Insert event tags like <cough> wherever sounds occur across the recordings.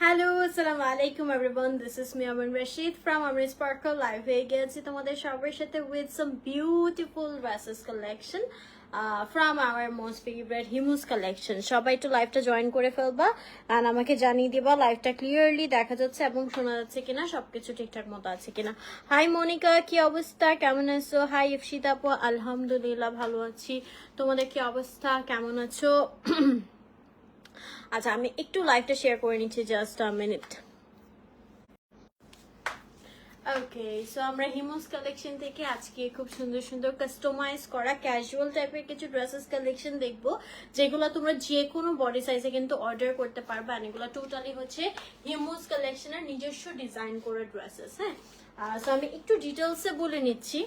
Hello আসসালামু আলাইকুম everyone this is me Aman Rashid from আমার স্পার্কল লাইভ হয়ে গেছি তোমাদের সবার সাথে with some beautiful dresses collection from our most favourite Himu's collection সবাই একটু লাইভটা জয়েন করে ফেলবা অ্যান্ড আমাকে জানিয়ে দিবা লাইভটা ক্লিয়ারলি দেখা যাচ্ছে এবং শোনা যাচ্ছে কিনা, সবকিছু ঠিকঠাক মতো আছে কিনা। হাই মনিকা কি অবস্থা? কেমন আছো? হাই ইফসিতা আপু, আলহামদুলিল্লাহ ভালো আছি। তোমাদের কি অবস্থা? কেমন আছো? আচ্ছা আমি একটু লাইভটা শেয়ার করে নিচ্ছি just a minute okay so আমরা হিমোস কালেকশন থেকে আজকে খুব সুন্দর সুন্দর কাস্টমাইজ করা ক্যাজুয়াল টাইপের কিছু ড্রেসেস কালেকশন দেখব, যেগুলো তোমরা যে কোনো বডি সাইজে কিন্তু অর্ডার করতে পারবে আর এগুলো টোটালি হচ্ছে হিমোস কালেকশনের নিজস্ব ডিজাইন করা ড্রেসেস হ্যাঁ? সো আমি একটু ডিটেলসে বলে নিচ্ছি।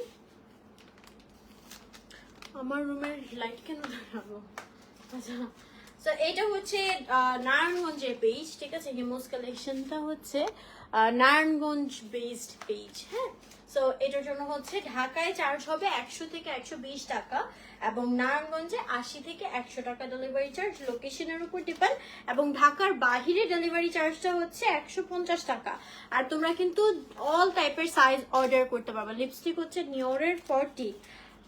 আমার রুমের লাইট কেন লাগাবো আচ্ছা তো এটা হচ্ছে নারায়ণগঞ্জের পেজ ঠিক আছে? হিমোস কালেকশনটা হচ্ছে নারায়ণগঞ্জ বেসড পেজ হ্যাঁ? সো এটার জন্য হচ্ছে ঢাকায় চার্জ হবে একশো থেকে একশো বিশ টাকা এবং নারায়ণগঞ্জে আশি থেকে একশো টাকা ডেলিভারি চার্জ লোকেশনের উপর ডিপেন্ড এবং ঢাকার বাহিরে ডেলিভারি চার্জটা হচ্ছে একশো পঞ্চাশ টাকা। আর তোমরা কিন্তু অল টাইপের সাইজ অর্ডার করতে পারবে। লিপস্টিক হচ্ছে নিওরের ফর্টি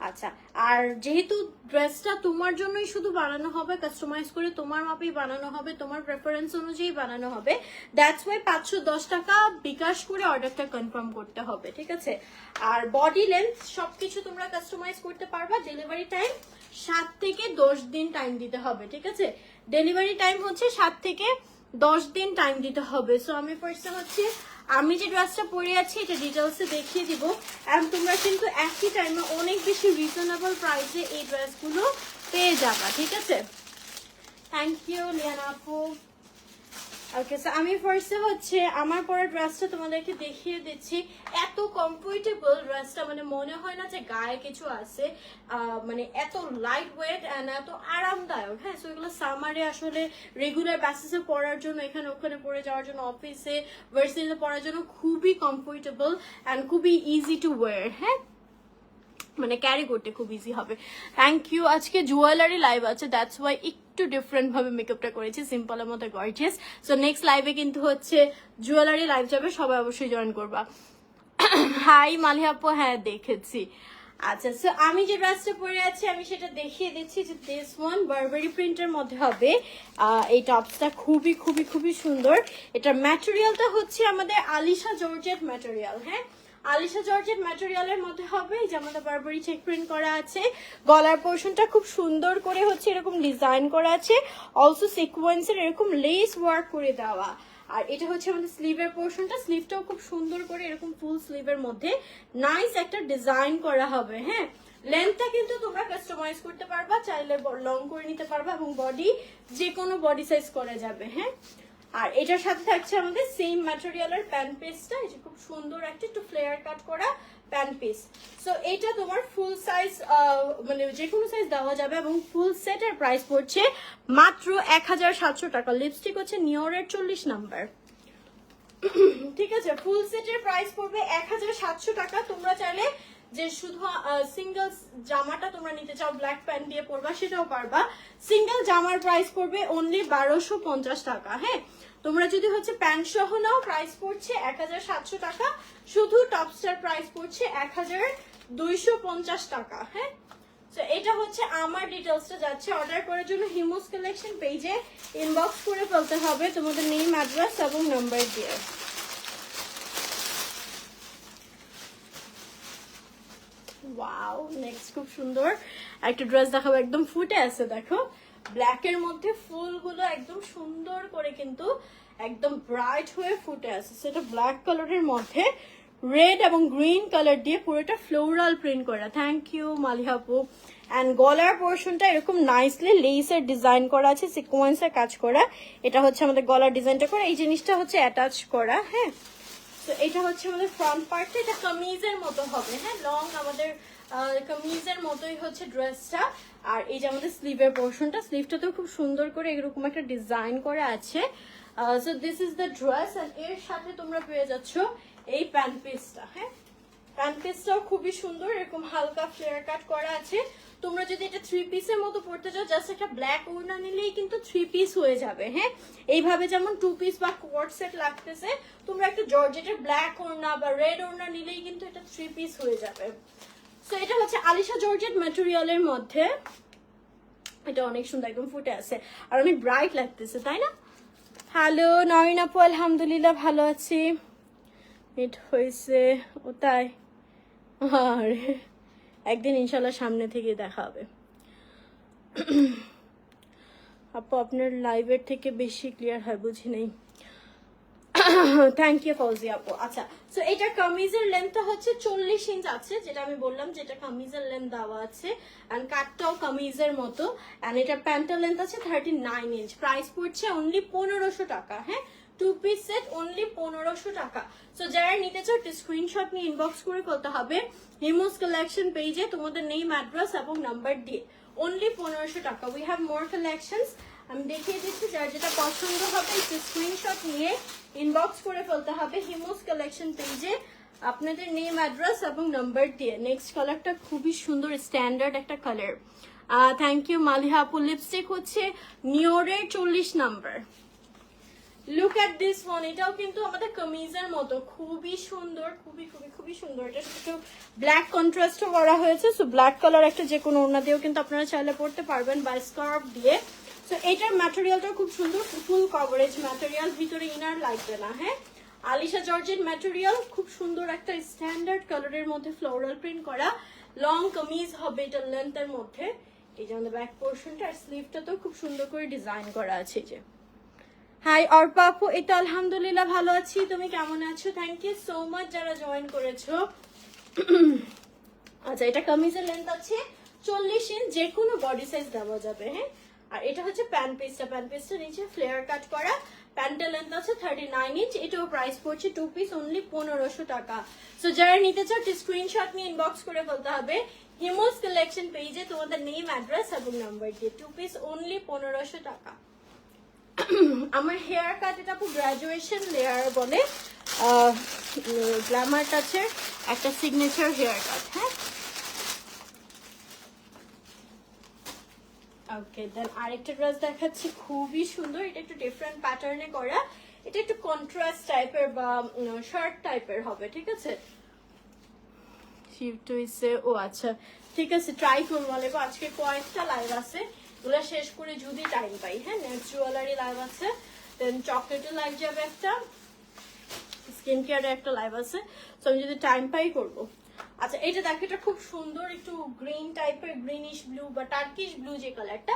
আচ্ছা আর যেহেতু ড্রেসটা তোমার জন্যই শুধু বানানো হবে কাস্টমাইজ করে তোমার মাপেই বানানো হবে, তোমার প্রেফারেন্স অনুযায়ী বানানো হবে দ্যাটস ওয়াই পাঁচশো দশ টাকা বিকাশ করে অর্ডারটা কনফার্ম করতে হবে, ঠিক আছে? আর বডি লেন্থ সবকিছু তোমরা কাস্টমাইজ করতে পারবা ডেলিভারি টাইম সাত থেকে দশ দিন টাইম দিতে হবে, ঠিক আছে? ডেলিভারি টাইম হচ্ছে সাত থেকে দশ দিন টাইম দিতে হবে সো আমি ফার্স্টে হচ্ছে আমি যে ড্রেসটা পরে আছি, এটা ডিটেলসে দেখিয়ে দিব। এবং তোমরা কিন্তু একই টাইমে অনেক বেশি রিজনেবল প্রাইসে এই ড্রেসগুলো পেয়ে যাবা, ঠিক আছে? থ্যাংক ইউ লিয়ানা আপু। ওকে সো আমি ফার্স্টে হচ্ছে আমার পরা ড্রেসটা তোমাদেরকে দেখিয়ে দিচ্ছি। এত কমফোর্টেবল ড্রেসটা মানে মনে হয় না যে গায়ে কিছু আছে মানে এত লাইট ওয়েট অ্যান্ড এত আরামদায়ক হ্যাঁ? সো এগুলো সামারে আসলে রেগুলার বেসিসে পরার জন্য, এখানে ওখানে পরে যাওয়ার জন্য অফিসে ভার্সিটিতে পরার জন্য খুবই কমফোর্টেবল অ্যান্ড খুবই ইজি টু ওয়ার হ্যাঁ? মানে ক্যারি করতে খুব ইজি হবে। থ্যাংক ইউ আজকে জুয়েলারি লাইভ আছে দ্যাটস ওয়াই একটু ডিফারেন্ট ভাবে মেকআপটা করেছি সিম্পলের মতো গর্জিয়াস সো নেক্সট লাইভে কিন্তু হচ্ছে জুয়েলারি লাইভ যাবে, সবাই অবশ্যই জয়েন করবা। হাই মালি আপু হ্যাঁ দেখেছি। আচ্ছা সো আমি যে ড্রেসটা পরে আছি, আমি সেটা দেখিয়ে দিচ্ছি যে দিস ওয়ান বারবারি প্রিন্টের মধ্যে হবে। এই টপসটা খুবই খুবই খুবই সুন্দর। এটার ম্যাটেরিয়ালটা হচ্ছে আমাদের আলিশা জর্জেট ম্যাটেরিয়াল হ্যাঁ? আলিশা জর্জেট ম্যাটেরিয়ালের মধ্যে হবে, এই আমাদের বারবারি চেক প্রিন্ট করা আছে। গলার পোর্শনটা খুব সুন্দর করে হচ্ছে এরকম ডিজাইন করা আছে। অলসো সিকোয়েন্সের এরকম লেস ওয়ার্ক করে দেওয়া। আর এটা হচ্ছে আমাদের স্লিভের পোর্শনটা স্লিভটাও খুব সুন্দর করে এরকম ফুল স্লিভের মধ্যে নাইস একটা ডিজাইন করা হবে হ্যাঁ? লেন্থটা কিন্তু তোমরা কাস্টমাইজ করতে পারবা, চাইলে লং করে নিতে পারবা এবং বডি যে কোনো বডি সাইজ করা যাবে হ্যাঁ? আর এটার সাথে থাকছে আমাদের সেম ম্যাটেরিয়ালের প্যান্ট পিসটা এটা খুব সুন্দর একটা একটু ফ্লেয়ার কাট করা প্যান্ট পিস সো এটা তোমার ফুল সাইজ মানে যে কোনো সাইজ দেওয়া যাবে এবং ফুল সেটের প্রাইস পড়ছে মাত্র এক হাজার সাতশো টাকা। লিপস্টিক হচ্ছে নিয়রের চল্লিশ নাম্বার ঠিক আছে? ফুল সেটের প্রাইস পড়বে এক হাজার সাতশো টাকা। তোমরা চাইলে যে শুধু সিঙ্গেল জামাটা তোমরা নিতে চাও ব্ল্যাক প্যান্ট দিয়ে পরবা, সেটাও পারবা। সিঙ্গেল জামার প্রাইস পড়বে অনলি বারোশো পঞ্চাশ টাকা হ্যাঁ? তোমরা যদি হচ্ছে প্যান্ট সহ নাও প্রাইস পড়ছে এক হাজার সাতশো টাকা। শুধু টপসটার প্রাইস পড়ছে এক হাজার দুইশো পঞ্চাশ টাকা হ্যাঁ? তো এটা হচ্ছে আমার ডিটেলসটা যাচ্ছে। অর্ডার করার জন্য হিমোস কালেকশন পেজে ইনবক্স করে ফেলতে হবে তোমাদের নেম অ্যাড্রেস এবং নাম্বার দিয়ে। ওয়াও নেক্সট খুব সুন্দর। একটা ড্রেস দেখাবো, একদম ফুটে আছে, দেখো। ব্ল্যাক এর মধ্যে ফুলগুলো একদম সুন্দর করে কিন্তু একদম ব্রাইট হয়ে ফুটে আছে। সেটা ব্ল্যাক কালারের মধ্যে। রেড এবং গ্রিন কালার দিয়ে পুরোটা ফ্লোরাল প্রিন্ট করা। থ্যাংক ইউ মালিহাপু অ্যান্ড গলার পোর্শনটা এরকম নাইসলি লেসের ডিজাইন করা আছে সিকোয়েন্সের কাজ করা। এটা হচ্ছে আমাদের গলার ডিজাইনটা করা। এই জিনিসটা হচ্ছে অ্যাটাচ করা হ্যাঁ? তো এটা হচ্ছে আমাদের ফ্রন্ট পার্টটা এটা কামিজের মতো হবে হ্যাঁ? লং আমাদের কামিজের মতোই হচ্ছে ড্রেসটা আর এই যে আমাদের স্লিভের পোর্শনটা স্লিভটা তো খুব সুন্দর করে এরকম একটা ডিজাইন করে আছে। So this is the dress আর এর সাথে তোমরা পেয়ে যাচ্ছ এই প্যান্ট পিসটা হ্যাঁ? প্যান্ট পিসটাও খুবই সুন্দর, এরকম হালকা ফ্লেয়ার কাট করা আছে। তোমরা যদি এটা থ্রি পিসের মতো পড়তে চাও জাস্ট একটা ব্ল্যাক ওড়না নিলেই কিন্তু থ্রি পিস হয়ে যাবে হ্যাঁ? এইভাবে যেমন টু পিস বা কোয়ার্ড সেট লাগতেছে, তোমরা একটা জর্জেটের ব্ল্যাক ওড়না বা রেড ওড়না নিলেই কিন্তু এটা থ্রি পিস হয়ে যাবে। সো এটা হচ্ছে আলিশা জর্জেট ম্যাটেরিয়ালের মধ্যে। এটা অনেক সুন্দর, একদম ফুটে আছে। আর অনেক ব্রাইট লাগতেছে, তাই না? হ্যালো নয়ন আপু, আলহামদুলিল্লাহ, ভালো আছি। মিট হয়েছে, ও তাই। আরে একদিন ইনশাল্লাহ সামনে থেকে দেখা হবে। আপু, আপনার লাইভের থেকে বেশি ক্লিয়ার হয়, বুঝি নেই। থ্যাংক ইউ ফৌজি আপু। আচ্ছা সো এটা কামিজের লেন্থটা হচ্ছে চল্লিশ ইঞ্চ আছে, যেটা আমি বললাম যেটা কামিজের লেন্থ দেওয়া আছে অ্যান্ড কাটটাও কামিজের মতো অ্যান্ড এটা প্যান্টের লেন্থ আছে থার্টি নাইন ইঞ্চ প্রাইস পড়ছে অনলি পনেরোশো টাকা হ্যাঁ? টু পিস সেট অনলি পনেরোশো টাকা। সো যারা নিতে চাও, একটা স্ক্রিনশট নিয়ে ইনবক্স করে করতে হবে। হিমোস কালেকশন পেজে তোমাদের নেম অ্যাড্রেস এবং নাম্বার দিয়ে। অনলি পনেরোশো টাকা। উই হ্যাভ মোর কালেকশনস আমি দেখিয়ে দিচ্ছি, যার যেটা পছন্দ হবে, একটু স্ক্রিনশট নিয়ে ইনবক্স করে ফেলতে হবে হিমোস কালেকশন পেজে আপনাদের নেম অ্যাড্রেস এবং নাম্বার দিয়ে। নেক্সট কালারটা খুবই সুন্দর স্ট্যান্ডার্ড একটা কালার থ্যাংক ইউ মালিহা, আপু লিপস্টিক হচ্ছে। নিওরের চল্লিশ number look at this one এটাও কিন্তু আমাদের কামিজের মতো। খুবই সুন্দর, খুবই খুবই খুবই সুন্দর। এটা একটু ব্ল্যাক কন্ট্রাস্টও করা হয়েছে। সো ব্ল্যাক কালার একটা যে কোনো ওড়না দিয়েও কিন্তু আপনারা চাইলে পড়তে পারবেন বা স্কার্ফ দিয়ে। সো এটার ম্যাটেরিয়ালটা খুব সুন্দর ফুল কভারেজ ম্যাটেরিয়াল ভিতরে ইনার লাগবে না হ্যাঁ? আলিশা জর্জের ম্যাটেরিয়াল খুব সুন্দর একটা স্ট্যান্ডার্ড কালারের মধ্যে ফ্লোরাল প্রিন্ট করা। লং কামিজ হবে এটার লেন্থের মধ্যে। এই যে আমাদের ব্যাক পোর্শনটা আর স্লিভটা তো খুব সুন্দর করে ডিজাইন করা আছে যে। হাই অর্পা আপু, এটা আলহামদুলিল্লাহ ভালো আছি। তুমি কেমন আছো? থ্যাংক ইউ সো মাচ যারা জয়েন করেছ। আচ্ছা এটা কামিজের লেন্থ আছে চল্লিশ ইঞ্চ যে কোনো বডি সাইজ দেওয়া যাবে হ্যাঁ? আর এটা হচ্ছে প্যান্ট পিসটা প্যান্ট পিসটা নিচে ফ্লেয়ার কাট করা। প্যান্টের লেন্থ আছে থার্টি নাইন ইঞ্চ এটাও প্রাইস পড়ছে টু পিস অনলি পনেরোশো টাকা। সো যারা নিতে চাও স্ক্রিনশট নিয়ে ইনবক্স করে ফেলতে হবে। হিমোস কালেকশন পেজে তোমাদের নেম অ্যাড্রেস এবং নাম্বার দিয়ে টু পিস অনলি পনেরোশো টাকা। <coughs> আমার হেয়ার কাট এটা পুরো গ্রাজুয়েশন লেয়ার বলে। গ্ল্যামার টাচের একটা সিগনেচার হেয়ার কাট হ্যাঁ? ওকে দেন আরেকটা ড্রেস দেখাচ্ছি, খুবই সুন্দর। এটা একটু ডিফারেন্ট প্যাটার্নে করা। এটা একটু কন্ট্রাস্ট টাইপের বা শার্ট টাইপের হবে, ঠিক আছে? শিফট হয়েছে ও আচ্ছা ঠিক আছে ট্রাই করব। আজকে কয়েকটা লাইভ আছে। ওগুলো শেষ করে যদি টাইম পাই হ্যাঁ নেক্সট জুয়েলারি লাইভ আছে দেন চকলেটও লাইভ যাবে একটা স্কিন কেয়ারের একটা লাইভ আছে, তো আমি যদি টাইম পাই করব। আচ্ছা এটা দেখো, এটা খুব সুন্দর একটু গ্রিন টাইপের গ্রিনিশ ব্লু বা টার্কিশ ব্লু যে কালারটা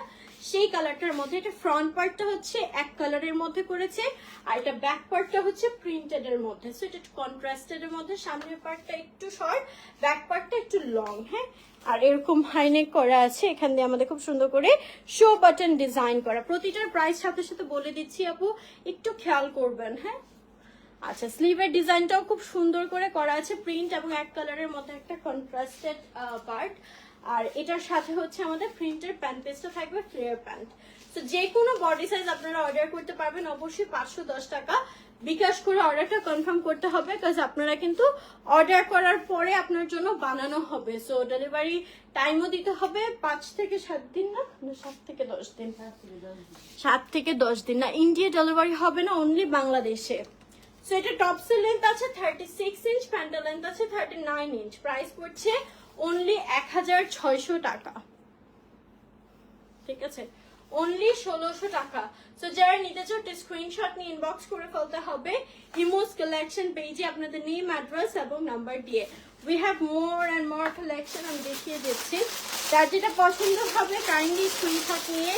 সেই কালারটার মধ্যে এটা ফ্রন্ট পার্টটা হচ্ছে এক কালারের মধ্যে করেছে আর এটা ব্যাক পার্টটা হচ্ছে প্রিন্টেড এর মধ্যে। সো এটা কন্ট্রাস্টেড এর মধ্যে, সামনের পার্টটা একটু শর্ট ব্যাক পার্টটা একটু লং হ্যাঁ? আর এরকম হাইনেক করা আছে, এখান দিয়ে আমাদের খুব সুন্দর করে শো বাটন ডিজাইন করা। প্রতিটার প্রাইস সাথে সাথে বলে দিচ্ছি আপু, একটু খেয়াল করবেন হ্যাঁ? আচ্ছা স্লিভের ডিজাইনটাও খুব সুন্দর করে করা আছে প্রিন্ট এবং এক কালারের মধ্যে একটা কন্ট্রাস্টেড পার্ট আর এটার সাথে হচ্ছে আমাদের প্রিন্টের প্যান্ট পিসটা থাকবে ফ্লেয়ার প্যান্ট তো যে কোনো বডি সাইজ আপনারা অর্ডার করতে পারবেন অবশ্যই পাঁচশো দশ টাকা বিকাশ করে অর্ডারটা কনফার্ম করতে হবে কাজ আপনারা কিন্তু অর্ডার করার পরে আপনার জন্য বানানো হবে। সো ডেলিভারি টাইমও দিতে হবে পাঁচ থেকে সাত দিন না, সাত থেকে দশ দিন। সাত থেকে দশ দিন না। ইন্ডিয়া ডেলিভারি হবে না অনলি বাংলাদেশে। সো এটা টপসের লেন্থ আছে থার্টি সিক্স ইঞ্চ প্যান্টের লেন্থ আছে থার্টি নাইন ইঞ্চ প্রাইস পড়ছে অনলি এক হাজার ছয়শো টাকা। ঠিক আছে? অনলি ষোলোশো টাকা। সো যারা নিতে চাও, একটা স্ক্রিনশট নিয়ে ইনবক্স করে ফেলতে হবে। ইমোস কালেকশন পেজে আপনাদের নেম অ্যাড্রেস এবং নাম্বার দিয়ে। We have more and more collection আমি দেখিয়ে দিচ্ছি। যার যেটা পছন্দ হবে কাইন্ডলি স্ক্রিনশট নিয়ে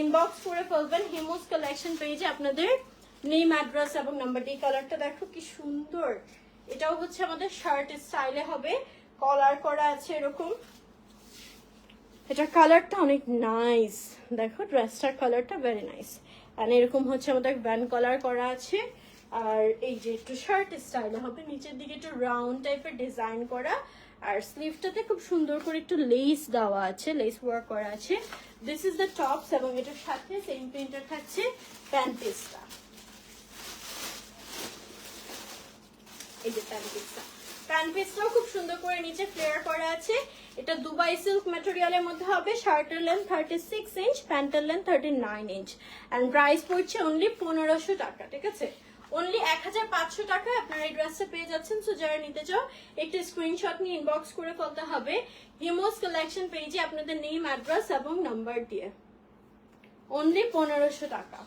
ইনবক্স করে ফেলবেন। হিমোস কালেকশন পেজে আপনাদের নেম অ্যাড্রেস এবং নাম্বার দিয়ে কালারটা দেখো কি সুন্দর। এটাও হচ্ছে আমাদের শার্ট স্টাইলে হবে। কলার করা আছে এরকম। এটার কালারটা অনেক নাইস দেখো ড্রেসটার কালারটা ভেরি নাইস আর এরকম হচ্ছে আমাদের ভ্যান কলার করা আছে। আর এই যে একটু শার্ট স্টাইলে হবে। নিচের দিকে একটু রাউন্ড টাইপের ডিজাইন করা। আর স্লিভটাতে খুব সুন্দর করে একটু লেস দেওয়া আছে। লেস ওয়ার্ক করা আছে। দিস ইজ দ্য টপস এবং এটার সাথে সেম প্রিন্টার থাকছে প্যান্ট পিসটা এই যে প্যান্ট পিসটা খুব সুন্দর করে নিচে ফ্লেয়ার করা আছে। এটা দুবাই সিল্ক ম্যাটেরিয়ালের মধ্যে হবে, শার্টের লেন্থ থার্টি সিক্স ইঞ্চ প্যান্টের length thirty nine inch and price পড়ছে অনলি পনেরোশো টাকা, ঠিক আছে? অনলি এক হাজার পাঁচশো টাকায় আপনারা এই ড্রেসটা পেয়ে যাচ্ছেন সো যারা নিতে চাও, একটি স্ক্রিনশট নিয়ে ইনবক্স করে ফেলতে হবে। হিমোস কালেকশন পেজে আপনাদের নেম অ্যাড্রেস এবং নাম্বার দিয়ে। অনলি পনেরোশো টাকা।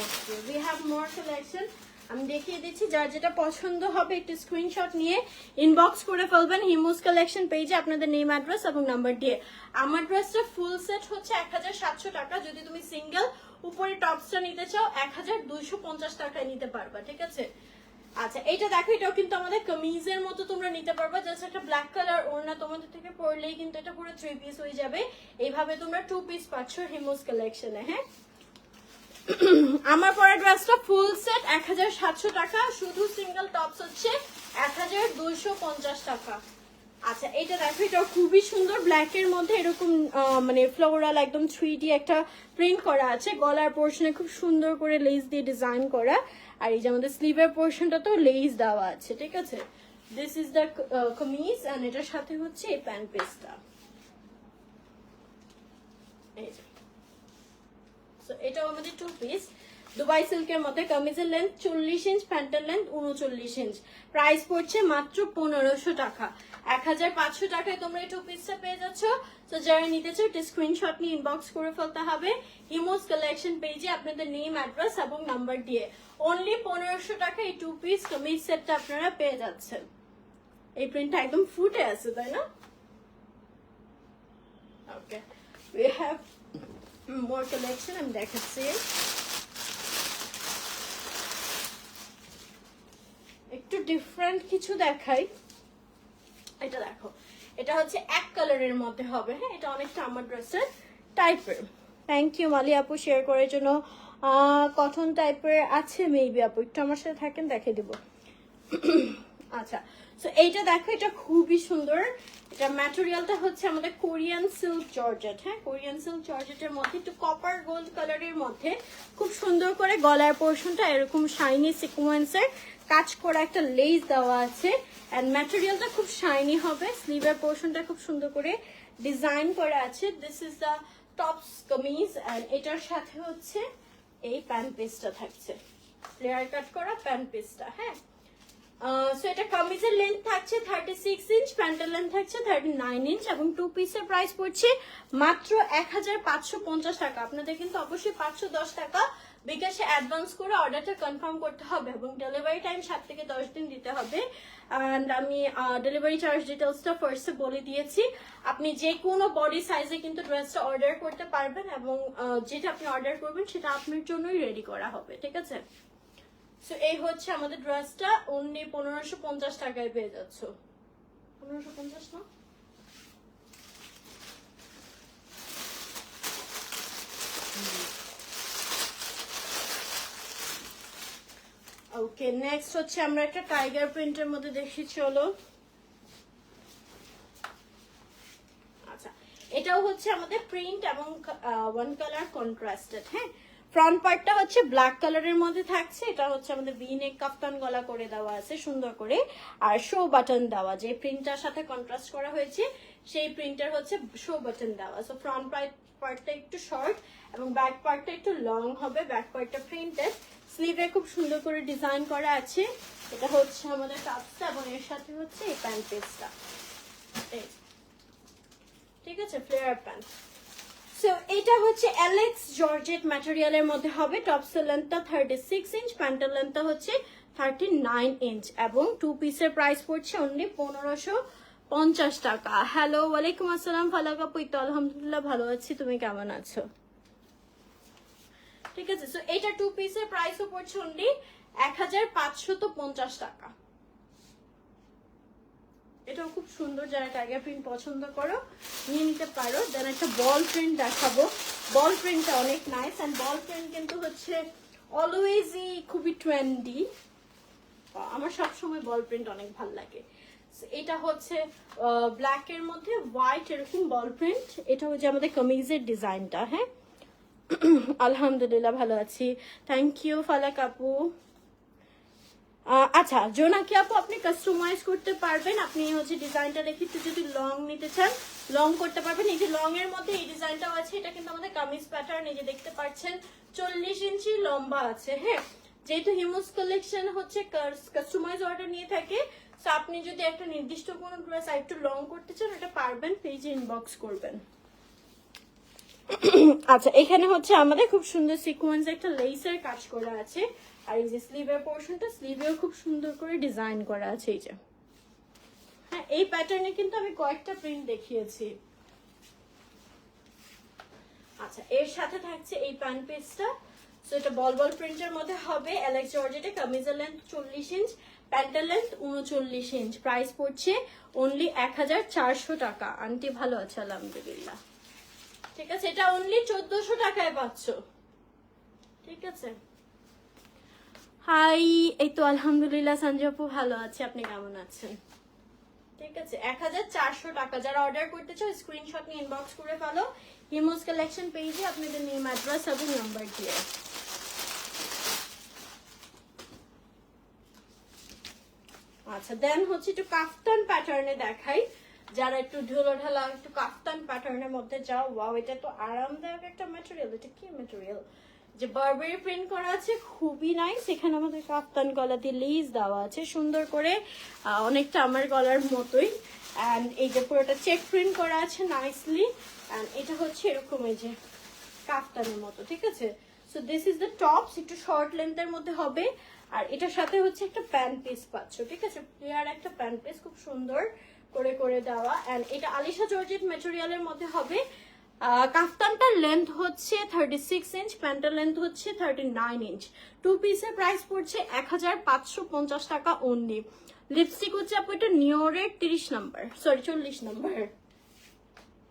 Okay we have more collection আমি দেখিয়ে দিচ্ছি, যার যেটা পছন্দ হবে একটু স্ক্রিনশট নিয়ে ইনবক্স করে ফেলবেন হিমুস কালেকশন পেজে আপনাদের নেম অ্যাড্রেস এবং নাম্বার দিয়ে। আমার ড্রেসটা ফুল সেট হচ্ছে এক হাজার সাতশো টাকা। যদি তুমি সিঙ্গেল উপরে টপসটা নিতে চাও, এক হাজার দুইশো পঞ্চাশ টাকায় নিতে পারবা, ঠিক আছে? আচ্ছা এটা দেখো, এটাও কিন্তু আমাদের কামিজের মতো তোমরা নিতে পারবা। জাস্ট একটা ব্ল্যাক কালার ওড়না তোমাদের থেকে পরলেই কিন্তু এটা পুরো থ্রি পিস হয়ে যাবে। এইভাবে তোমরা টু পিস পাচ্ছ হিমোস কালেকশনে হ্যাঁ? আমার পরা ড্রেসটা ফুল সেট, এক হাজার সাতশো টাকা। শুধু সিঙ্গেল টপস হচ্ছে এক হাজার দুইশো পঞ্চাশ টাকা। আচ্ছা এটা দেখো, এটা খুবই সুন্দর ব্ল্যাক এর মধ্যে এরকম মানে ফ্লোরাল একদম থ্রি একটা প্রিন্ট করা আছে। গলার পোর্শনে খুব সুন্দর করে লেস দিয়ে ডিজাইন করা। আর এই যে আমাদের স্লিভের পোর্শনটা তো লেস দেওয়া আছে, ঠিক আছে? This is the kameez and এটার সাথে হচ্ছে এই প্যান্ট পিসটা এই এটাও আমাদের টু পিস দুবাই সিল্কের মধ্যে কামিজের লেন্থ চল্লিশ ইঞ্চ প্যান্টের লেন্থ উনচল্লিশ ইঞ্চ প্রাইস পড়ছে মাত্র পনেরোশো টাকা। এক হাজার পাঁচশো টাকায় তোমরা এই টু পিসটা পেয়ে যাচ্ছ। তো যারা নিতে চাও, একটা স্ক্রিনশট নিয়ে ইনবক্স করে ফেলতে হবে। ইমোস কালেকশন পেজে আপনাদের নেম অ্যাড্রেস এবং নাম্বার দিয়ে। অনলি পনেরোশো টাকা এই টু পিস কামিজ সেটটা আপনারা পেয়ে যাচ্ছেন। এই প্রিন্টটা একদম ফুটে আছে, তাই না? ওকে we have more collection আমি দেখাচ্ছি একটু ডিফারেন্ট কিছু দেখাই। এটা দেখো, এটা হচ্ছে এক কালারের মধ্যে হবে হ্যাঁ? এটা অনেকটা আমার ড্রেসের টাইপের থ্যাংক ইউ মালি আপু শেয়ার করার জন্য। কটন টাইপের আছে মেবি আপু, একটু আমার সাথে থাকেন দেখে দিব। আচ্ছা সো এইটা দেখো, এটা খুবই সুন্দর। এটা ম্যাটেরিয়ালটা হচ্ছে আমাদের কোরিয়ান সিল্ক জর্জেট হ্যাঁ? কোরিয়ান সিল্ক জর্জেটের মধ্যে, একটু কপার গোল্ড কালারের মধ্যে খুব সুন্দর করে গলার পোর্শনটা এরকম শাইনি সিকোয়েন্সের কাজ করা একটা লেস দেওয়া আছে। অ্যান্ড ম্যাটেরিয়ালটা খুব শাইনি হবে স্লিভের পোর্শনটা খুব সুন্দর করে ডিজাইন করা আছে। This is the tops kameez and এটার সাথে হচ্ছে এই প্যান্ট পিসটা থাকছে। লেয়ার কাট করা প্যান্ট পিসটা হ্যাঁ? সো এটা কামিজের লেন্থ থাকছে থার্টি সিক্স ইঞ্চ প্যান্টের লেন্থ থাকছে থার্টি নাইন ইঞ্চ এবং টু পিসের প্রাইস পড়ছে মাত্র এক হাজার পাঁচশো পঞ্চাশ টাকা। আপনাদের কিন্তু অবশ্যই পাঁচশো দশ টাকা বিকাশে অ্যাডভান্স করে অর্ডারটা কনফার্ম করতে হবে এবং ডেলিভারি টাইম সাত থেকে দশ দিন দিতে হবে। অ্যান্ড আমি ডেলিভারি চার্জ ডিটেলসটা ফার্স্টে বলে দিয়েছি। আপনি যে কোনো বডি সাইজে কিন্তু ড্রেসটা অর্ডার করতে পারবেন এবং যেটা আপনি অর্ডার করবেন সেটা আপনার জন্যই রেডি করা হবে, ঠিক আছে? সো এই হচ্ছে আমাদের ড্রেসটা অনলি পনেরোশো পঞ্চাশ টাকায় পেয়ে যাচ্ছ। পনেরোশো পঞ্চাশ না? ওকে নেক্সট হচ্ছে আমরা একটা টাইগার প্রিন্টের মধ্যে দেখি, চলো। আচ্ছা এটাও হচ্ছে আমাদের প্রিন্ট এবং ওয়ান কালার কন্ট্রাস্টেড হ্যাঁ? ফ্রন্ট পার্টটা হচ্ছে ব্ল্যাক কালারের মধ্যে থাকছে, এটা হচ্ছে আমাদের ভি নেক কাফতান গলা করে দেওয়া আছে, সুন্দর করে। আর শো বাটন দেওয়া, যে প্রিন্টটার সাথে কন্ট্রাস্ট করা হয়েছে, সেই প্রিন্টার হচ্ছে শো বাটন দেওয়া। সো ফ্রন্ট পার্টটা একটু শর্ট এবং ব্যাক পার্টটা একটু লং হবে ব্যাক পার্টটা প্রিন্টেড স্লিভে খুব সুন্দর করে ডিজাইন করা আছে। এটা হচ্ছে আমাদের টপসটা এবং এর সাথে হচ্ছে এই প্যান্ট পিসটা ঠিক আছে? ফ্লেয়ার প্যান্ট সো এটা হচ্ছে অ্যালেক্স জর্জেট ম্যাটেরিয়ালের মধ্যে হবে। টপসের লেন্থটা থার্টি সিক্স ইঞ্চ প্যান্টের লেন্থটা হচ্ছে থার্টি নাইন ইঞ্চ এবং টু পিসের প্রাইস পড়ছে অনলি পনেরোশো পঞ্চাশ টাকা। হ্যালো ওয়ালাইকুম আসসালাম ফালাক আপু। এই তো আলহামদুলিল্লাহ ভালো আছি। তুমি কেমন আছো? ঠিক আছে সো এটা টু পিসের প্রাইসও পড়ছে অনলি এক হাজার পাঁচশত পঞ্চাশ টাকা। এটাও খুব সুন্দর যারা টাইগার প্রিন্ট পছন্দ করো, নিয়ে নিতে পারো। দেন একটা বল প্রিন্ট দেখাবো। বল প্রিন্টটা অনেক নাইস অ্যান্ড বল প্রিন্ট কিন্তু হচ্ছে অলওয়েজই খুবই ট্রেন্ডি আমার সবসময় বল প্রিন্ট অনেক ভালো লাগে। এটা হচ্ছে ব্ল্যাক এর মধ্যে হোয়াইট এরকম বল প্রিন্ট এটা হচ্ছে আমাদের কামিজের ডিজাইনটা হ্যাঁ? <clears throat> আলহামদুলিল্লাহ ভালো আছি। থ্যাংক ইউ ফালাক আপু। আচ্ছা জোনাকি আপু, আপনি কাস্টমাইজ করতে পারবেন। আপনি হচ্ছে ডিজাইনটা রেখে একটু যদি লং নিতে চান লং করতে পারবেন। এই যে লং এর মধ্যে এই ডিজাইনটাও আছে। এটা কিন্তু আমাদের কামিজ প্যাটার্ন এই যে দেখতে পাচ্ছেন, চল্লিশ ইঞ্চি লম্বা আছে হ্যাঁ? যেহেতু হিউমস কালেকশন হচ্ছে কাস্টমাইজ অর্ডার নিয়ে থাকে তো আপনি যদি একটা নির্দিষ্ট কোনো ড্রেস একটু লং করতে চান ওটা পারবেন পেজে ইনবক্স করবেন। আচ্ছা এখানে হচ্ছে আমাদের খুব সুন্দর সিকোয়েন্স একটা লেসের কাজ করা আছে। আর এই যে স্লিভের পোর্শনটা স্লিভেও খুব সুন্দর করে ডিজাইন করা আছে, এই যে। হ্যাঁ এই প্যাটার্নে কিন্তু আমি কয়েকটা প্রিন্ট দেখিয়েছি। আচ্ছা এর সাথে থাকছে এই প্যান্ট পিসটা সো এটা বল বল প্রিন্টের মধ্যে হবে। অ্যালেক্স জর্জেটে কামিজের লেন্থ চল্লিশ ইঞ্চ প্যান্টের লেন্থ উনচল্লিশ ইঞ্চ প্রাইস পড়ছে অনলি এক হাজার চারশো টাকা। আন্টি ভালো আছে, আলহামদুলিল্লাহ। ঠিক আছে, এটা অনলি চোদ্দশো টাকায় পাচ্ছ। ঠিক আছে? হাই, এই তো আলহামদুলিল্লাহ সঞ্জয়পু ভালো আছে, আপনি কেমন আছেন? ঠিক আছে, এক হাজার চারশো টাকা। যারা অর্ডার করতে চাও স্ক্রিনশট নিয়ে ইনবক্স করে ফেলো। হিমোস কালেকশন পেজে আপনাদের নেম অ্যাড্রেস এবং নাম্বার দিয়ে। আচ্ছা দেন হচ্ছে একটু কাফতান প্যাটার্নে দেখাই। যারা একটু ঢোলো ঢালা একটু কাফতান প্যাটার্নের মধ্যে যাও ওয়াও এটা তো আরামদায়ক একটা ম্যাটেরিয়াল এটা কি ম্যাটেরিয়াল যে বারবারি প্রিন্ট করা আছে, খুবই নাইস এখানে আমাদের কাপ্তান গলাতে লেস দেওয়া আছে, সুন্দর করে অনেকটা আমার গলার মতোই। অ্যান্ড এই যে পুরোটা চেক প্রিন্ট করা আছে নাইসলি অ্যান্ড এটা হচ্ছে এরকম এই যে কাপ্তানের মতো, ঠিক আছে? So this is the tops একটু শর্ট লেন্থের মধ্যে হবে। আর এটার সাথে হচ্ছে একটা প্যান্ট পিস পাচ্ছ, ঠিক আছে? প্লেয়ার একটা প্যান্ট পিস খুব সুন্দর করে করে দেওয়া। অ্যান্ড এটা আলিশা জর্জেট ম্যাটেরিয়ালের মধ্যে হবে। কাফতানটার লেন্থ হচ্ছে থার্টি সিক্স ইঞ্চ প্যান্টের লেন্থ হচ্ছে থার্টি নাইন ইঞ্চ টু পিসের প্রাইস পড়ছে এক হাজার পাঁচশো পঞ্চাশ টাকা অনলি লিপস্টিক হচ্ছে আপু এটা নিওরের তিরিশ নাম্বার সরি চল্লিশ নাম্বার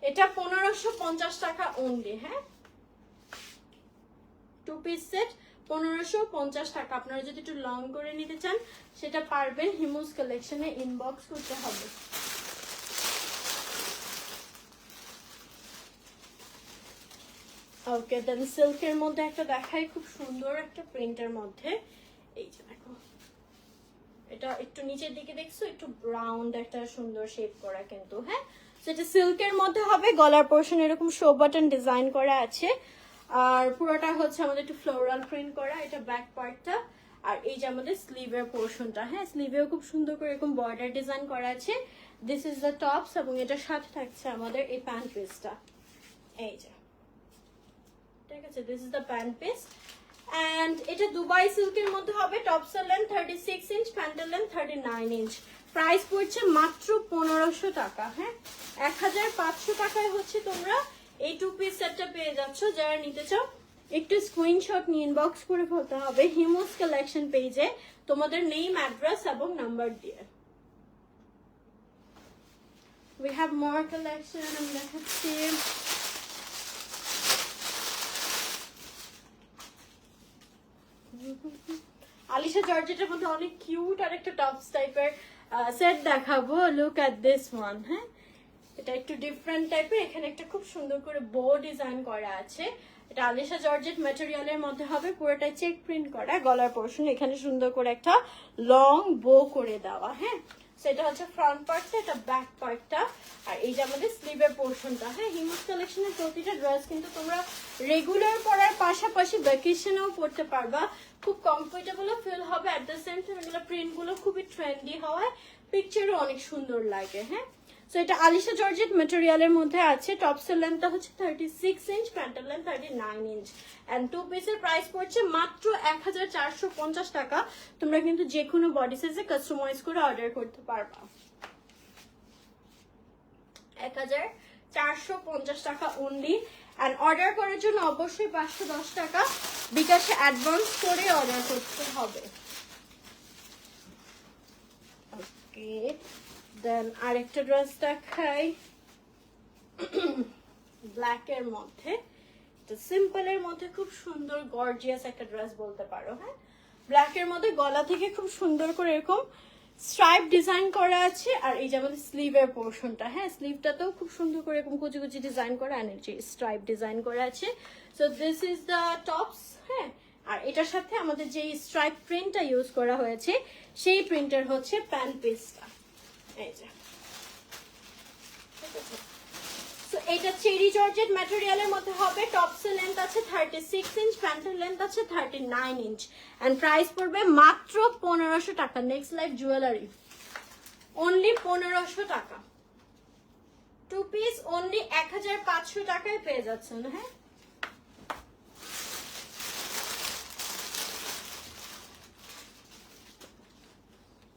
এটা পনেরোশো পঞ্চাশ টাকা অনলি হ্যাঁ? টু পিস সেট পনেরোশো পঞ্চাশ টাকা। আপনারা যদি একটু লং করে নিতে চান, সেটা পারবেন হিমুস কালেকশনে ইনবক্স করতে হবে। ওকে দেন সিল্কের মধ্যে একটা দেখাই, খুব সুন্দর একটা প্রিন্টের মধ্যে। এই যে দেখো। এটা একটু নিচের দিকে দেখছ, একটু ব্রাউন্ড একটা সুন্দর শেপ করা কিন্তু হ্যাঁ? সেটা সিল্কের মধ্যে হবে, গলার পোর্শন এরকম শো বাটন ডিজাইন করা আছে। আর পুরোটা হচ্ছে আমাদের একটু ফ্লোরাল প্রিন্ট করা, এটা ব্যাক পার্টটা আর এই যে আমাদের স্লিভের পোর্শনটা হ্যাঁ? স্লিভেও খুব সুন্দর করে এরকম বর্ডার ডিজাইন করা আছে। দিস ইজ দ্য টপস এবং এটার সাথে থাকছে আমাদের এই প্যান্ট পিসটা এই যে। আছে this is the pant piece and এটা দুবাই সিল্কের মধ্যে হবে টপসের লেন্থ থার্টি সিক্স ইঞ্চ প্যান্টের length thirty nine inch price পড়ছে মাত্র পনেরোশো টাকা হ্যাঁ? এক হাজার পাঁচশো টাকায় হচ্ছে তোমরা এই টু পিস সেটটা পেয়ে যাচ্ছ। যারা নিতে চাও, একটু স্ক্রিনশট নিয়ে ইনবক্স করে ফেলতে হবে হিমোস কালেকশন পেজে তোমাদের নেম অ্যাড্রেস এবং নাম্বার দিয়ে। We have more collection, আমি দেখাচ্ছি। <laughs> আলিশা জর্জেটের মধ্যে অনেক কিউট আর একটা টপস টাইপের সেট দেখাবো। লুক অ্যাট দিস ওয়ান হ্যাঁ? এটা একটু ডিফারেন্ট টাইপের এখানে একটা খুব সুন্দর করে বো ডিজাইন করা আছে। এটা আলিশা জর্জেট ম্যাটেরিয়ালের মধ্যে হবে, পুরোটাই চেক প্রিন্ট করা, গলার পোর্শন এখানে সুন্দর করে একটা লং বো করে দেওয়া হ্যাঁ? সেটা হচ্ছে ফ্রন্ট পার্টটা এটা ব্যাক পার্টটা আর এই যে আমাদের স্লিভের পোর্শনটা হ্যাঁ হিউজ কালেকশনের প্রতিটা ড্রেস কিন্তু তোমরা রেগুলার পরার পাশাপাশি ভ্যাকেশনেও পড়তে পারবা। খুব কমফোর্টেবলও ফিল হবে অ্যাট দ্য সেম টাইম এগুলো প্রিন্টগুলো খুবই ট্রেন্ডি হওয়ায় পিকচারও অনেক সুন্দর লাগে হ্যাঁ। সো এটা আলিশা জর্জেট ম্যাটেরিয়ালের মধ্যে আছে। টপসের লেন্থটা হচ্ছে থার্টি সিক্স ইঞ্চ প্যান্টের length thirty nine inch and two পিসের প্রাইস পড়ছে মাত্র এক হাজার চারশো পঞ্চাশ টাকা। তোমরা কিন্তু যে কোনো বডি সাইজে কাস্টমাইজ করে অর্ডার করতে পারবা। এক হাজার চারশো পঞ্চাশ টাকা অনলি অ্যান্ড অর্ডার করার জন্য অবশ্যই পাঁচশো দশ টাকা। বিকাশে অ্যাডভান্স করে অর্ডার করতে হবে। ওকে দেন আরেকটা ড্রেস দেখাই। ব্ল্যাকের মধ্যে। সিম্পলের মধ্যে খুব সুন্দর গর্জিয়াস একটা ড্রেস বলতে পারো হ্যাঁ? ব্ল্যাকের মধ্যে গলা থেকে খুব সুন্দর করে এরকম স্ট্রাইপ ডিজাইন করা আছে। আর এই যে আমাদের স্লিভের পোর্শনটা হ্যাঁ? স্লিভটাতেও খুব সুন্দর করে এরকম কুচি কুচি ডিজাইন করা অ্যান্ড যে স্ট্রাইপ ডিজাইন করা আছে। So this is the tops হ্যাঁ? আর এটার সাথে আমাদের যে স্ট্রাইপ প্রিন্টটা ইউজ করা হয়েছে, সেই প্রিন্টের হচ্ছে প্যান্ট পিসটা এই যে। এটা চেরি জর্জেট ম্যাটেরিয়ালের মধ্যে হবে। টপসের লেন্থ আছে থার্টি সিক্স ইঞ্চ প্যান্টের লেন্থ আছে thirty nine inch and price পড়বে মাত্র পনেরোশো টাকা। নেক্সট লাইফ জুয়েলারি অনলি পনেরোশো টাকা। টু পিস অনলি এক হাজার পাঁচশো টাকায় পেয়ে যাচ্ছেন হ্যাঁ?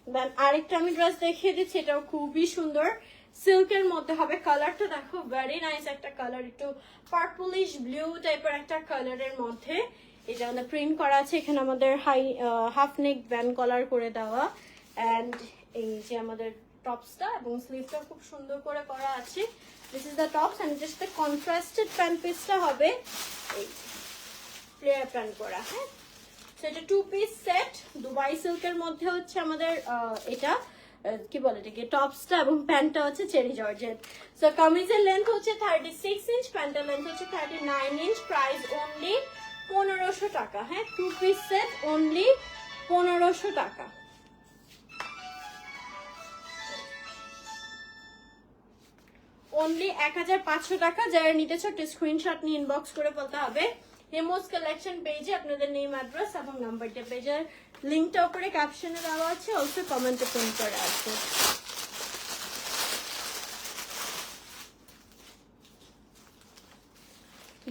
দেন আরেকটা আমি ড্রেস দেখিয়ে দিচ্ছি, এটাও খুবই সুন্দর। সিল্কের মধ্যে হবে কালারটা দেখো ভেরি নাইস একটা কালার একটু পার্পলিশ ব্লু টাইপের একটা কালারের মধ্যে। এটা আমাদের প্রিন্ট করা আছে, এখানে আমাদের high half neck band collar করে দেওয়া। অ্যান্ড এই যে আমাদের টপসটা এবং স্লিভটা খুব সুন্দর করে করা আছে। This is the tops and just the contrasted pant পিসটা হবে। এই প্লেয়ার প্যান্ট করা হ্যাঁ? সেটা টু পিস সেট দুবাই সিল্কের মধ্যে হচ্ছে আমাদের এটা কি বলে এটাকে, টপসটা এবং প্যান্টটা হচ্ছে চেরি জর্জেট। সো কামিজের লেন্থ হচ্ছে থার্টি সিক্স ইঞ্চ প্যান্টের লেন্থ হচ্ছে thirty nine inch price only পনেরোশো টাকা। হ্যাঁ টু পিস সেট অনলি পনেরোশো টাকা। অনলি এক হাজার পাঁচশো টাকা। যারা নিতে ছোট স্ক্রিনশট নিয়ে ইনবক্স করে বলতে হবে। হেমোস কালেকশন পেজে আপনাদের নেম অ্যাড্রেস এবং নাম্বারটা পেজের লিঙ্কটা উপরে ক্যাপশনে দেওয়া আছে অলসো কমেন্টে পিন করা আছে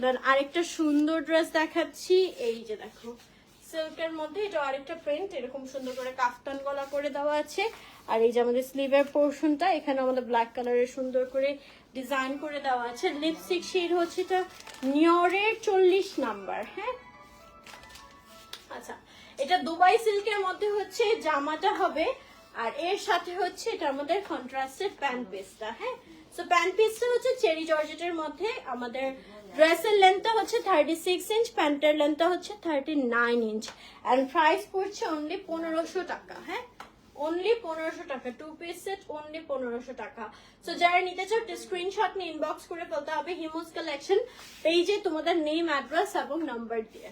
দেন আরেকটা সুন্দর ড্রেস দেখাচ্ছি, এই যে দেখো। সিল্কের মধ্যে এটা আরেকটা প্রিন্ট এরকম সুন্দর করে কাফতান গলা করে দেওয়া আছে। আর এই যে আমাদের স্লিভের পোর্শনটা এখানে আমাদের ব্ল্যাক কালারের সুন্দর করে ডিজাইন করে দেওয়া আছে। লিপস্টিক শেড হচ্ছে এটা নিয়রের চল্লিশ নাম্বার হ্যাঁ? আচ্ছা এটা দুবাই সিল্কের মধ্যে হচ্ছে জামাটা হবে, আর এর সাথে হচ্ছে এটা আমাদের কন্ট্রাস্টেড প্যান্ট পিসটা হ্যাঁ? সো প্যান্ট পিসটা হচ্ছে চেরি জর্জেটের মধ্যে, আমাদের ড্রেসের লেন্থটা হচ্ছে থার্টি সিক্স ইঞ্চ প্যান্টের লেন্থটা হচ্ছে thirty nine inch and price পড়ছে অনলি পনেরোশো টাকা হ্যাঁ? অনলি পনেরোশো টাকা টু পিস সেট অনলি পনেরোশো টাকা। সো যারা নিতে চাও স্ক্রিনশট নিয়ে ইনবক্স করে ফেলতে হবে হিমোস কালেকশন পেজে তোমাদের নেম অ্যাড্রেস এবং নাম্বার দিয়ে।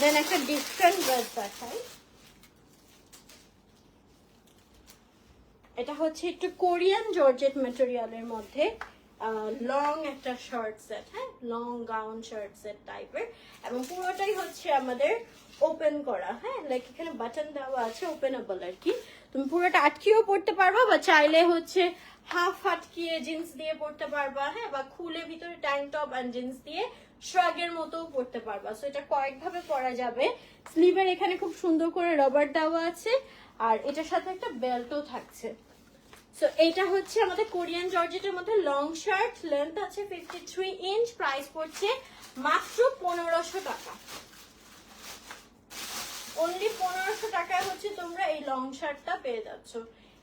দেন একটা ডিফারেন্ট ড্রেস দেখাই। এটা হচ্ছে একটু কোরিয়ান জর্জেট ম্যাটেরিয়ালের মধ্যে। লং একটা শার্ট সেট হ্যাঁ? লং গাউন শার্ট সেট টাইপের এবং পুরোটাই হচ্ছে আমাদের ওপেন করা হ্যাঁ? লাইক এখানে বাটন দেওয়া আছে ওপেনেবল আর কি। তুমি পুরোটা আটকিয়েও পড়তে পারবা, বা চাইলে হচ্ছে হাফ আটকিয়ে জিন্স দিয়ে পড়তে পারবা হ্যাঁ? বা খুলে ভিতরে ট্যাঙ্ক টপ অ্যান্ড জিন্স দিয়ে শ্রাগের মতোও পড়তে পারবা। সো এটা কয়েকভাবে পরা যাবে। স্লিভের এখানে খুব সুন্দর করে রবার দেওয়া আছে, আর এটার সাথে একটা বেল্টও থাকছে। সো এইটা হচ্ছে আমাদের কোরিয়ান জর্জেটের মধ্যে লং শার্ট লেন্থ আছে ফিফটি থ্রি ইঞ্চ প্রাইস পড়ছে মাত্র পনেরোশো টাকা। অনলি পনেরোশো টাকায় হচ্ছে তোমরা এই লং শার্টটা পেয়ে যাচ্ছ।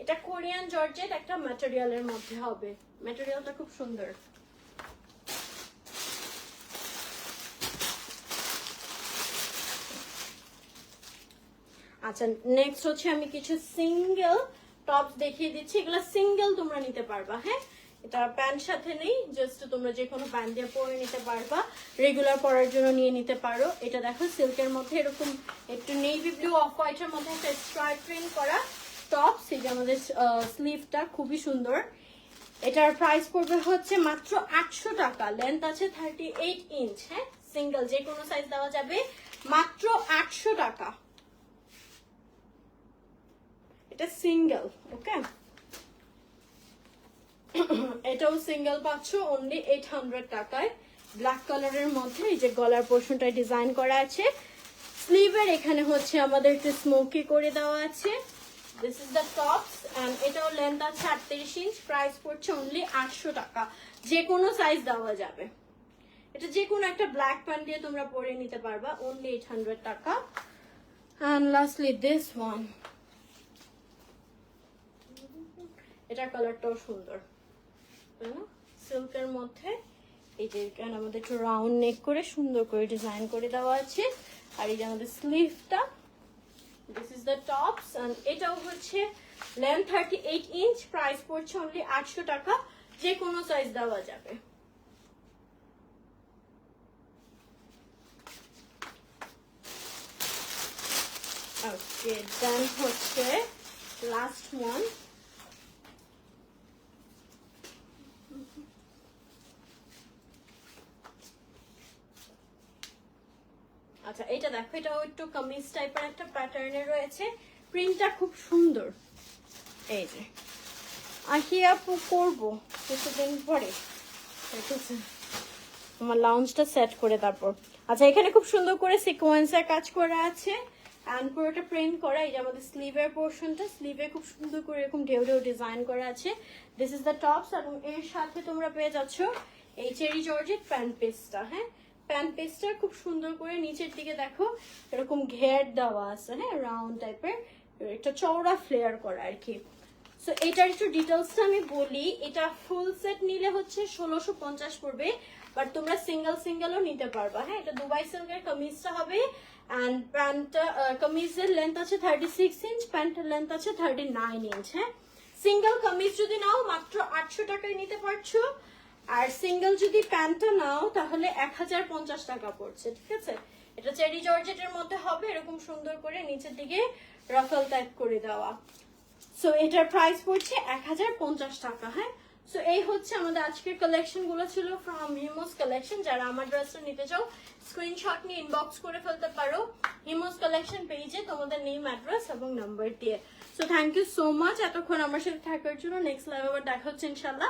এটা কোরিয়ান জর্জেট একটা ম্যাটেরিয়ালের মধ্যে হবে। ম্যাটেরিয়ালটা খুব সুন্দর। আচ্ছা নেক্সট হচ্ছে আমি কিছু সিঙ্গেল টপস দেখিয়ে দিচ্ছি, এগুলো সিঙ্গেল তোমরা নিতে পারবা হ্যাঁ? এটা প্যান্ট সাথে নেই জাস্ট তোমরা যে কোনো প্যান্ট দিয়ে পরে নিতে পারবা রেগুলার পরার জন্য নিয়ে নিতে পারো। এটা দেখো সিল্কের মধ্যে, এরকম একটু নেভি ব্লু অফ হোয়াইটের মধ্যে একটা স্ট্রাইপ প্রিন্ট করা টপস এই যে আমাদের স্লিভটা খুবই সুন্দর। এটার প্রাইস পড়বে হচ্ছে মাত্র আটশো টাকা লেন্থ আছে থার্টি এইট ইঞ্চ হ্যাঁ? সিঙ্গেল যে কোনো সাইজ দেওয়া যাবে, মাত্র আটশো টাকা। এটা সিঙ্গেল ওকে <coughs> এটাও সিঙ্গেল পাচ্ছ অনলি এইট হান্ড্রেড টাকায়। ব্ল্যাক কালারের মধ্যে এই যে গলার পোর্শনটা ডিজাইন করা আছে। স্লিভের এখানে হচ্ছে আমাদের একটু স্মোকি করে দেওয়া আছে। This is the tops and এটাও লেন্থ আছে আটত্রিশ ইঞ্চ প্রাইস পড়ছে অনলি আটশো টাকা। যে কোনো সাইজ দেওয়া যাবে। এটা যে কোনো একটা ব্ল্যাক প্যান্ট দিয়ে তোমরা পরে নিতে পারবা অনলি এইট হান্ড্রেড টাকা। অ্যান্ড লাস্টলি দিস ওয়ান এটার কালারটাও সুন্দর, তাই না? সিল্কের মধ্যে এই যে এখানে আমাদের একটু রাউন্ড নেক করে সুন্দর করে ডিজাইন করে দেওয়া আছে। আর এই যে আমাদের স্লিভটা দিস ইজ দ্য টপস এটাও হচ্ছে length thirty eight inch price পড়ছে অনলি আটশো টাকা যে কোনো সাইজ দেওয়া যাবে। ওকে দেন হচ্ছে লাস্ট ওয়ান আচ্ছা এটা দেখো, এটাও একটু কামিজ টাইপের একটা প্যাটার্নে রয়েছে। প্রিন্টটা খুব সুন্দর। এই যে। আহি আপু করব? কিছুদিন পরে। ঠিক আমার লাউঞ্জটা সেট করে তারপর। আচ্ছা এখানে খুব সুন্দর করে সিকোয়েন্সের কাজ করা আছে। অ্যান্ড পুরোটা প্রিন্ট করা, এই যে আমাদের স্লিভের পোর্শনটা স্লিভে খুব সুন্দর করে এরকম ঢেউ ঢেউ ডিজাইন করা আছে। দিস ইজ দ্য টপস এবং এর সাথে তোমরা পেয়ে যাচ্ছ এই চেরি জর্জের প্যান্ট পিসটা হ্যাঁ? প্যান্ট পেস্টটা খুব সুন্দর করে নিচের দিকে দেখো, এরকম ঘের দেওয়া আছে হ্যাঁ রাউন্ড টাইপের একটা চওড়া ফ্লেয়ার করা আর কি। সো এটার একটু ডিটেলসটা আমি বলি, এটা ফুল সেট নিলে হচ্ছে ষোলোশো পঞ্চাশ পড়বে বাট তোমরা সিঙ্গেল সিঙ্গেলও নিতে পারবা হ্যাঁ এটা দুবাই সিল্কের কামিজটা হবে অ্যান্ড প্যান্টটা কামিজের লেন্থ আছে থার্টি সিক্স ইঞ্চ প্যান্টের লেন্থ আছে থার্টি নাইন ইঞ্চ হ্যাঁ। সিঙ্গেল কামিজ যদি নাও, মাত্র আটশো টাকায় নিতে পারছ আর সিঙ্গেল যদি প্যান্টটা নাও, তাহলে এক হাজার পঞ্চাশ টাকা পড়ছে, ঠিক আছে? এটা চেরি জর্জেটের মধ্যে হবে, এরকম সুন্দর করে নিচের দিকে রাফেল টাইপ করে দেওয়া। সো এটার প্রাইস পড়ছে এক হাজার পঞ্চাশ টাকা হ্যাঁ? সো এই হচ্ছে আমাদের আজকের কালেকশনগুলো ছিল ফ্রম হিমোস কালেকশন যারা আমার ড্রেসটা নিতে চাও স্ক্রিনশট নিয়ে ইনবক্স করে ফেলতে পারো। হিমোস কালেকশন পেজে তোমাদের নেম অ্যাড্রেস এবং নাম্বার দিয়ে। So thank you so much এতক্ষণ আমার সাথে থাকার জন্য নেক্সট লাইভ আবার দেখা হচ্ছে ইনশাল্লাহ